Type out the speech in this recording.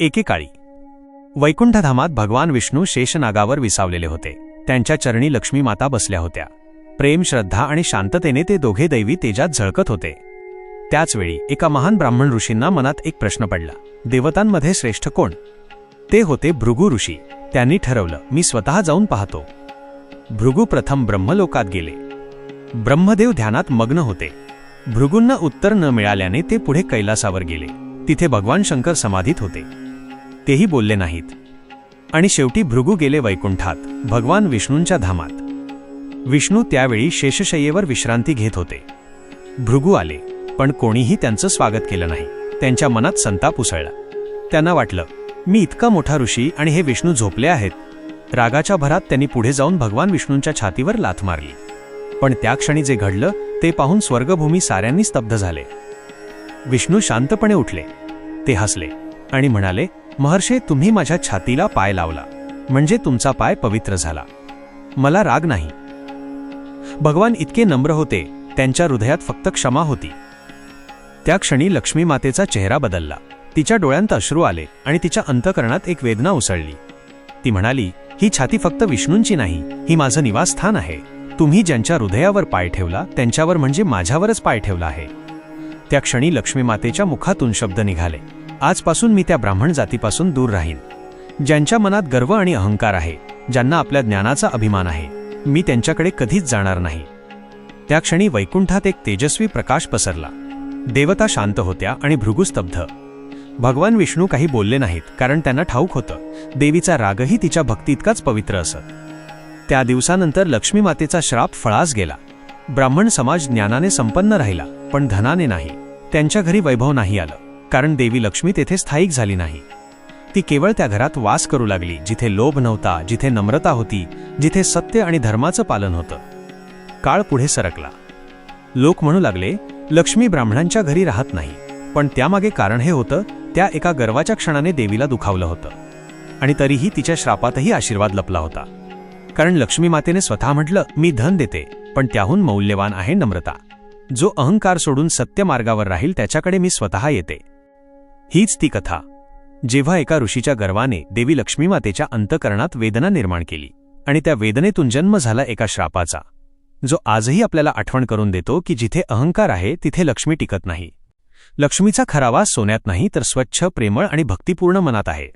एकेकाळी. वैकुंठधामात भगवान विष्णू शेषनागावर विसावलेले होते. त्यांच्या चरणी लक्ष्मी माता बसल्या होत्या. प्रेम श्रद्धा आणि शांततेने ते दोघे दैवी तेजात झळकत होते. त्याचवेळी एका महान ब्राह्मण ऋषींना मनात एक प्रश्न पडला. देवतांमध्ये श्रेष्ठ कोण? ते होते भृगु ऋषी. त्यांनी ठरवलं मी स्वतः जाऊन पाहतो. भृगु प्रथम ब्रह्मलोकात गेले. ब्रह्मदेव ध्यानात मग्न होते. भृगूंना उत्तर न मिळाल्याने ते पुढे कैलासावर गेले. तिथे भगवान शंकर समाधीत होते. तेही बोलले नाहीत. आणि शेवटी भृगू गेले वैकुंठात भगवान विष्णूंच्या धामात. विष्णू त्यावेळी शेषशय्येवर विश्रांती घेत होते. भृगू आले पण कोणीही त्यांचं स्वागत केलं नाही. त्यांच्या मनात संताप उसळला. त्यांना वाटलं मी इतका मोठा ऋषी आणि हे विष्णू झोपले आहेत. रागाच्या भरात त्यांनी पुढे जाऊन भगवान विष्णूंच्या छातीवर लाथ मारली. पण त्या क्षणी जे घडलं ते पाहून स्वर्गभूमी साऱ्यांनी स्तब्ध झाले. विष्णू शांतपणे उठले. ते हसले आणि म्हणाले महर्षे तुम्ही माझ्या छातीला पाय लावला. म्हणजे तुमचा पाय पवित्र झाला. मला राग नाही. भगवान इतके नम्र होते त्यांच्या हृदयात फक्त क्षमा होती. त्या क्षणी लक्ष्मी मातेचा चेहरा बदलला. तिच्या डोळ्यांत अश्रू आले आणि तिच्या अंतकरणात एक वेदना उसळली. ती म्हणाली ही छाती फक्त विष्णूंची नाही ही माझं निवासस्थान आहे. तुम्ही ज्यांच्या हृदयावर पाय ठेवला त्यांच्यावर म्हणजे माझ्यावरच पाय ठेवला आहे. त्या क्षणी लक्ष्मी मातेच्या मुखातून शब्द निघाले. आजपासून मी त्या ब्राह्मण जातीपासून दूर राहीन. ज्यांच्या मनात गर्व आणि अहंकार आहे ज्यांना आपल्या ज्ञानाचा अभिमान आहे मी त्यांच्याकडे कधीच जाणार नाही. त्या क्षणी वैकुंठात एक तेजस्वी प्रकाश पसरला. देवता शांत होत्या आणि भृगुस्तब्ध. भगवान विष्णू काही बोलले नाहीत कारण त्यांना ठाऊक होतं देवीचा रागही तिच्या भक्तीतकाच पवित्र असत. त्या दिवसानंतर लक्ष्मी मातेचा श्राप फळास गेला. ब्राह्मण समाज ज्ञानाने संपन्न राहिला पण धनाने नाही. त्यांच्या घरी वैभव नाही आलं. कारण देवी लक्ष्मी तेथे स्थायिक झाली नाही. ती केवळ त्या घरात वास करू लागली जिथे लोभ नव्हता जिथे नम्रता होती जिथे सत्य आणि धर्माचं पालन होतं. काळ पुढे सरकला. लोक म्हणू लागले लक्ष्मी ब्राह्मणांच्या घरी राहत नाही पण त्यामागे कारण हे होतं त्या एका गर्वाच्या क्षणाने देवीला दुखावलं होतं. आणि तरीही तिच्या श्रापातही आशीर्वाद लपला होता. कारण लक्ष्मी मातेने स्वतः म्हटलं मी धन देते पण त्याहून मौल्यवान आहे नम्रता. जो अहंकार सोडून सत्य मार्गावर राहील त्याच्याकडे मी स्वतः येते. हीच ती कथा. जेव्हा एका ऋषीच्या गर्वाने देवी लक्ष्मीमातेच्या अंतकरणात वेदना निर्माण केली आणि त्या वेदनेतून जन्म झाला एका श्रापाचा जो आजही आपल्याला आठवण करून देतो की जिथे अहंकार आहे तिथे लक्ष्मी टिकत नाही. लक्ष्मीचा खरा वास सोन्यात नाही तर स्वच्छ प्रेमळ आणि भक्तिपूर्ण मनात आहे.